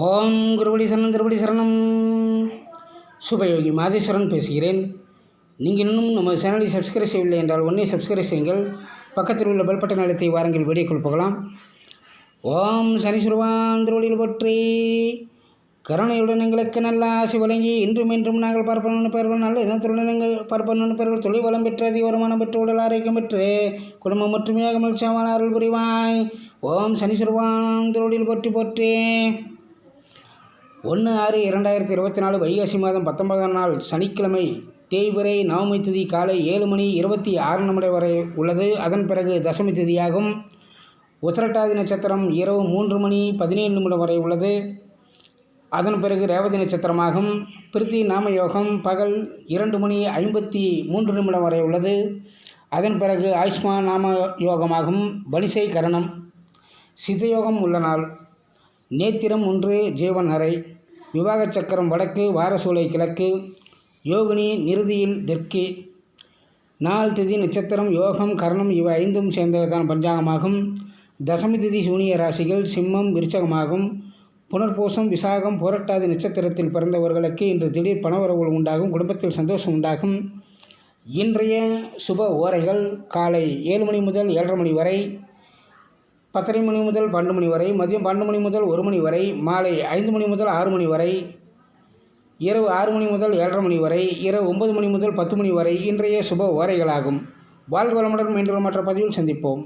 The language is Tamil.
ஓம் குருபடி சரணம் திருபடி சரணம். சுபயோகி மாதேஸ்வரன் பேசுகிறேன். நீங்கள் இன்னும் நம்ம சேனலை சப்ஸ்கிரைப் செய்யவில்லை என்றால் ஒன்றே சப்ஸ்கிரைப் செய்யுங்கள். பக்கத்தில் உள்ள பெல் பட்டன் அழுத்தி வாருங்கள் வீடியோக்குள் போகலாம். ஓம் சனீஸ்வரவான் திருவடியில் போற்றி. கருணையுடன் எங்களுக்கு நல்ல ஆசை வழங்கி இன்றும் இன்றும் நாங்கள் பார்ப்பனு பெறுவோம் நல்ல இனத்துடன் எங்கள் பார்ப்பனு பெறுவோம் தொழில் வளம் பெற்று அதிக வருமானம் பெற்று உடல் ஆரோக்கியம் பெற்று குடும்பம் மட்டுமே மகிழ்ச்சியான அருள் புரிவாய். ஓம் சனீஸ்வரவான் திருவடியில் போற்றி போற்றி. ஒன்று ஆறு இரண்டாயிரத்தி இருபத்தி நாலு வைகாசி மாதம் பத்தொன்பதாம் நாள் சனிக்கிழமை தேய்பிறை நவமி திதி காலை ஏழு மணி இருபத்தி ஆறு நிமிடம் வரை உள்ளது. அதன் பிறகு தசமி திதியாகும். உத்திரட்டாதி நட்சத்திரம் இரவு மூன்று மணி பதினேழு நிமிடம் வரை உள்ளது. அதன் பிறகு ரேவதி நட்சத்திரமாகும். பிரித்தி நாம யோகம் பகல் இரண்டு மணி ஐம்பத்தி மூன்று நிமிடம் வரை உள்ளது. அதன் பிறகு ஆயுஷ்மான் நாம யோகமாகும் பனிசை கரணம் சித்தயோகம் உள்ள நாள் நேத்திரம் ஒன்று ஜீவன் அறை. விவாக சக்கரம் வடக்கு வாரசூலை கிழக்கு யோகினி நிறுதியில் தெற்கு. நாள் திதி நட்சத்திரம் யோகம் கரணம் இவை ஐந்தும் சேர்ந்ததுதான் பஞ்சாங்கமாகும். தசமி திதி சூனிய ராசிகள் சிம்மம் விருச்சகமாகும். புனர்பூசம் விசாகம் புரட்டாதி நட்சத்திரத்தில் பிறந்தவர்களுக்கு இன்று திடீர் பணவரவுகள் உண்டாகும் குடும்பத்தில் சந்தோஷம் உண்டாகும். இன்றைய சுப ஓரைகள் காலை ஏழு மணி முதல் ஏழரை மணி வரை பத்தரை மணி முதல் பன்னெண்டு மணி வரை மதியம் பன்னெண்டு மணி முதல் ஒரு மணி வரை மாலை ஐந்து மணி முதல் ஆறு மணி வரை இரவு ஆறு மணி முதல் ஏழரை மணி வரை இரவு ஒன்பது மணி முதல் பத்து மணி வரை இன்றைய சுப ஓரைகளாகும். வாழ்க வளமுடன் மீண்டும் மற்ற பதிவில் சந்திப்போம்.